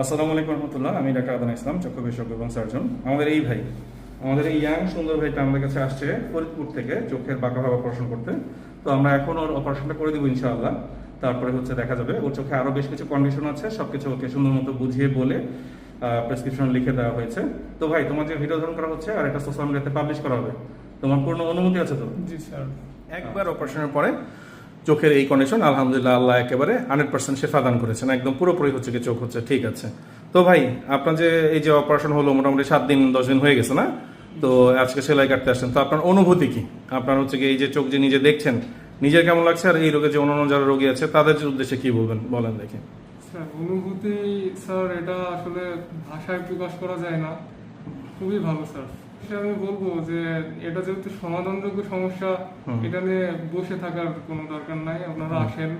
আসসালামু আলাইকুম রহমতুল্লাহ, আমি ডাক্তার আদান ইসলাম, চক্ষু বিশেষজ্ঞ এবং সার্জন। আমাদের এই ভাই, আমাদের এই ইয়াং সুন্দর ভাইটা আমাদের কাছে আসছে ফরিদপুর থেকে, চোখের বাঁকা ভাব অপারেশন করতে। তো আমরা এখন ওর অপারেশনটা করে দিব ইনশাআল্লাহ। তারপরে হচ্ছে দেখা যাবে, ওর চোখে আরও বেশ কিছু কন্ডিশন আছে, সবকিছু ওকে সুন্দর মতো বুঝিয়ে বলে প্রেসক্রিপশন লিখে দেওয়া হয়েছে। তো ভাই, তোমার যে ভিডিও ধারণ করা হচ্ছে আর এটা সোশ্যাল মিডিয়াতে পাবলিশ করা হবে, তোমার পূর্ণ অনুমতি আছে তো? জি, স্যার। একবার অপারেশনের পরে চোখের এই কন্ডিশন আলহামদুলিল্লাহ, আল্লাহ একেবারে হান্ড্রেড পার্সেন্ট শেফা দান করেছেন। একদম পুরোপুরি হচ্ছে কি চোখ হচ্ছে, ঠিক আছে। তো ভাই, আপনার যে এই যে অপারেশন হলো মোটামুটি সাত দিন, দশ দিন হয়ে গেছে না? তো আজকে সেলাই কাটতে আসছেন। তো আপনার অনুভূতি কি? আপনার হচ্ছে কি এই যে চোখ যে নিজে দেখছেন, নিজের কেমন লাগছে আর এই রোগে যে অন্যান্য যারা রোগী আছে, তাদের উদ্দেশ্যে কি বলবেন? বলেন দেখি। অনুভূতি, স্যার, এটা আসলে ভাষায় প্রকাশ করা যায় না। খুবই ভালো, স্যার। আমি বলব যে এটা যেহেতু সমাধানযোগ্য সমস্যা এটা নিয়ে বসে থাকার কোনো দরকার নাই। আপনারা আসেন।